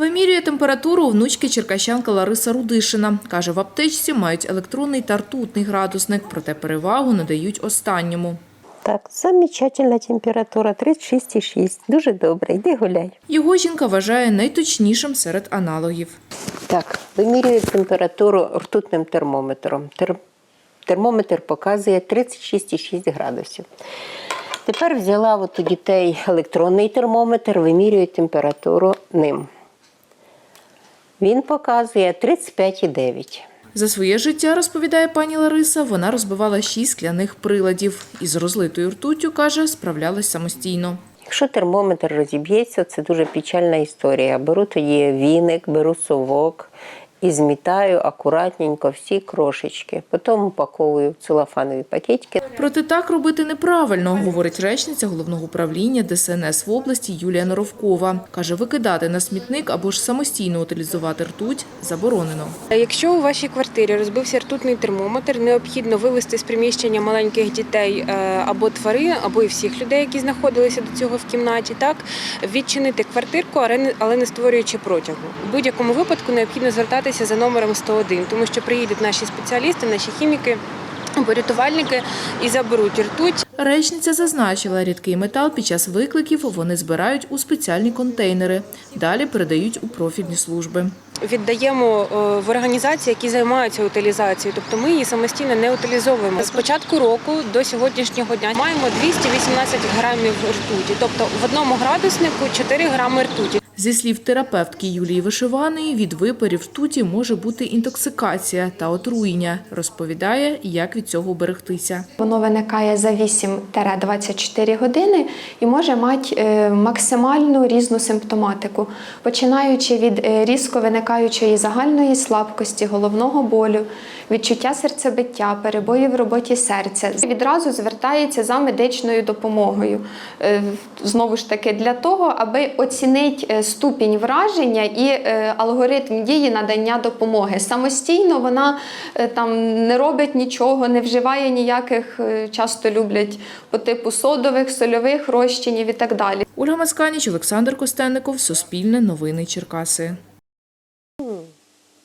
Вимірює температуру внучки черкащанка Лариса Рудишина. Каже, в аптечці мають електронний та ртутний градусник, проте перевагу надають останньому. Так, замечательна температура 36,6. Дуже добре, йди гуляй. Його жінка вважає найточнішим серед аналогів. Так, вимірюю температуру ртутним термометром. Тер... Термометр показує 36,6 градусів. Тепер взяла от у дітей електронний термометр, вимірюю температуру ним. Він показує 35,9. За своє життя, розповідає пані Лариса, вона розбивала шість скляних приладів. Із розлитою ртуттю, каже, справлялась самостійно. Якщо термометр розіб'ється, це дуже печальна історія. Беру тоді віник, беру совок і змітаю акуратненько всі крошечки. Потім упаковую в целофанові пакетики. Проте так робити неправильно, говорить речниця головного управління ДСНС в області Юлія Норовкова. Каже, викидати на смітник або ж самостійно утилізувати ртуть заборонено. Якщо у вашій квартирі розбився ртутний термометр, необхідно вивести з приміщення маленьких дітей е, або тварин, або і всіх людей, які знаходилися до цього в кімнаті, так відчинити квартирку, але не- але не створюючи протягу. У будь-якому випадку необхідно звертатися за номером 101, тому що приїдуть наші спеціалісти, наші хіміки. Або рятувальники і заберуть ртуть. Речниця зазначила, рідкий метал під час викликів вони збирають у спеціальні контейнери. Далі передають у профільні служби. Віддаємо е, в організації, які займаються утилізацією, тобто ми її самостійно не утилізовуємо. З початку року до сьогоднішнього дня маємо 218 грамів ртуті, тобто в одному градуснику 4 грами ртуті. Зі слів терапевтки Юлії Вишиваної, від випарів ртуті може бути інтоксикація та отруєння. Розповідає, як від цього берегтися. Воно виникає за 8-24 години і може мати е, максимальну різну симптоматику, починаючи від е, різко виникаючої загальної слабкості, головного болю, відчуття серцебиття, перебоїв в роботі серця. Відразу звертається за медичною допомогою. Е, Знову ж таки, для того, аби оцінити ступінь враження і е, алгоритм дії надання допомоги. Самостійно вона е, там не робить нічого, не вживає ніяких, е, часто люблять по типу содових, сольових розчинів і так далі. Ольга Масканіч, Олександр Костенников, Суспільне новини Черкаси.